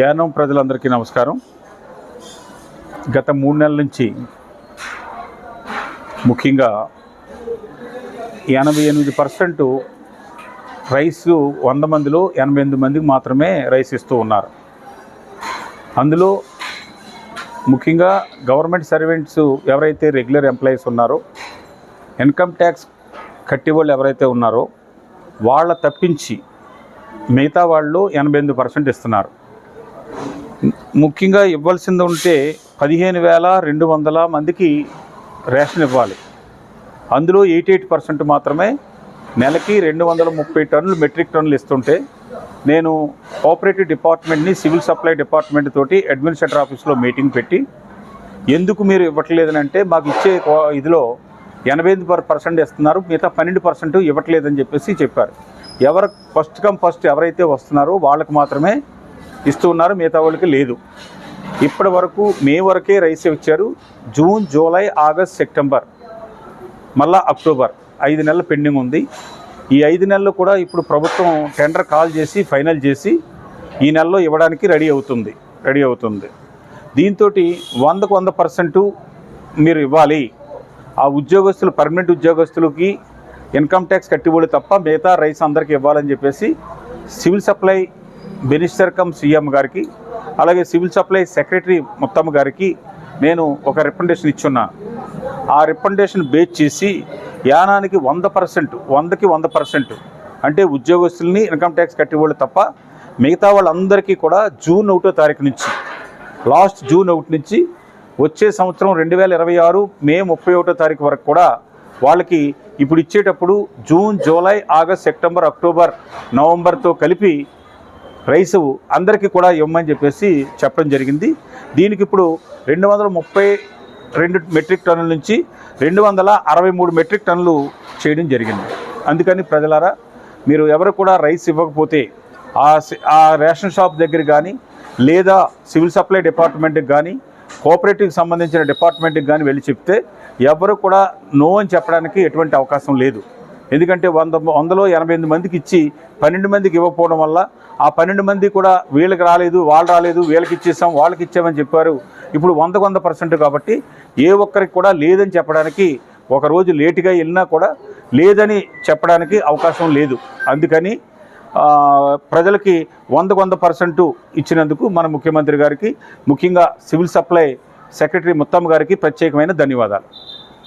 యానం ప్రజలందరికీ నమస్కారం. గత మూడు నెలల నుంచి ముఖ్యంగా ఎనభై ఎనిమిది పర్సెంట్ రైస్ వంద మందిలో ఎనభై ఎనిమిది మందికి మాత్రమే రైస్ ఇస్తూ ఉన్నారు. అందులో ముఖ్యంగా గవర్నమెంట్ సర్వెంట్స్ ఎవరైతే రెగ్యులర్ ఎంప్లాయీస్ ఉన్నారో ఇన్కమ్ ట్యాక్స్ కట్టేవాళ్ళు ఎవరైతే ఉన్నారో వాళ్ళ తప్పించి మిగతా వాళ్ళు ఎనభై ఎనిమిది పర్సెంట్ ఇస్తున్నారు. ముఖ్యంగా ఇవ్వాల్సింది ఉంటే పదిహేను వేల రెండు వందల మందికి రేషన్ ఇవ్వాలి. అందులో ఎయిటీ ఎయిట్ పర్సెంట్ మాత్రమే నెలకి రెండు వందల ముప్పై టన్నులు మెట్రిక్ టన్నులు ఇస్తుంటే నేను కోఆపరేటివ్ డిపార్ట్మెంట్ని సివిల్ సప్లై డిపార్ట్మెంట్ తోటి అడ్మినిస్ట్రేటర్ ఆఫీస్లో మీటింగ్ పెట్టి ఎందుకు మీరు ఇవ్వట్లేదని అంటే మాకు ఇచ్చే ఇదిలో ఎనభై ఎనిమిది పర్ పర్సెంట్ ఇస్తున్నారు మిగతా పన్నెండు పర్సెంట్ ఇవ్వట్లేదని చెప్పేసి చెప్పారు. ఎవరు ఫస్ట్ కమ్ ఫస్ట్ ఎవరైతే వస్తున్నారో వాళ్ళకు మాత్రమే ఇస్తూ ఉన్నారు మిగతా వాళ్ళకి లేదు. ఇప్పటి వరకు మే వరకే రైస్ ఇచ్చారు. జూన్ జూలై ఆగస్ట్ సెప్టెంబర్ మళ్ళా అక్టోబర్ ఐదు నెలలు పెండింగ్ ఉంది. ఈ ఐదు నెలలు కూడా ఇప్పుడు ప్రభుత్వం టెండర్ కాల్ చేసి ఫైనల్ చేసి ఈ నెలలో ఇవ్వడానికి రెడీ అవుతుంది రెడీ అవుతుంది. దీంతో వందకు వంద పర్సెంటు మీరు ఇవ్వాలి. ఆ ఉద్యోగస్తులు పర్మనెంట్ ఉద్యోగస్తులకి ఇన్కమ్ ట్యాక్స్ కట్టివ్వడు తప్ప మిగతా రైస్ అందరికీ ఇవ్వాలని చెప్పేసి civil supply minister cum CM గారికి అలాగే సివిల్ సప్లై సెక్రటరీ మొత్తం గారికి నేను ఒక రికమెండేషన్ ఇచ్చున్నా. ఆ రికమెండేషన్ బేస్ చేసి యానానికి వంద పర్సెంట్ వందకి వంద పర్సెంట్ అంటే ఉద్యోగస్తుల్ని ఇన్కమ్ ట్యాక్స్ కట్టేవాళ్ళు తప్ప మిగతా వాళ్ళందరికీ కూడా జూన్ ఒకటో తారీఖు నుంచి లాస్ట్ జూన్ ఒకటి నుంచి వచ్చే సంవత్సరం రెండు వేల ఇరవై ఆరు మే ముప్పై ఒకటో తారీఖు వరకు కూడా వాళ్ళకి ఇప్పుడు ఇచ్చేటప్పుడు June July August September October నవంబర్తో కలిపి రైసు అందరికీ కూడా ఇవ్వమని చెప్పేసి చెప్పడం జరిగింది. దీనికి ఇప్పుడు రెండు వందల ముప్పై రెండు మెట్రిక్ టన్నుల నుంచి రెండు వందల అరవై మూడు మెట్రిక్ టన్నులు చేయడం జరిగింది. అందుకని ప్రజలారా మీరు ఎవరు కూడా రైస్ ఇవ్వకపోతే ఆ ఆ రేషన్ షాప్ దగ్గర కానీ లేదా సివిల్ సప్లై డిపార్ట్మెంట్కి కానీ కోఆపరేటివ్కి సంబంధించిన డిపార్ట్మెంట్కి కానీ వెళ్ళి చెప్తే ఎవరు కూడా నో అని చెప్పడానికి ఎటువంటి అవకాశం లేదు. ఎందుకంటే వంద వందలో ఎనభై ఎనిమిది మందికి ఇచ్చి పన్నెండు మందికి ఇవ్వకపోవడం వల్ల ఆ పన్నెండు మంది కూడా వీళ్ళకి రాలేదు వాళ్ళు రాలేదు వీళ్ళకి ఇచ్చేసాం వాళ్ళకి ఇచ్చామని చెప్పారు. ఇప్పుడు వందకు వంద పర్సెంట్ కాబట్టి ఏ ఒక్కరికి కూడా లేదని చెప్పడానికి ఒక రోజు లేటుగా వెళ్ళినా కూడా లేదని చెప్పడానికి అవకాశం లేదు. అందుకని ప్రజలకి వందకు వంద పర్సెంట్ ఇచ్చినందుకు మన ముఖ్యమంత్రి గారికి ముఖ్యంగా సివిల్ సప్లై సెక్రటరీ ముత్తమ్మ గారికి ప్రత్యేకమైన ధన్యవాదాలు.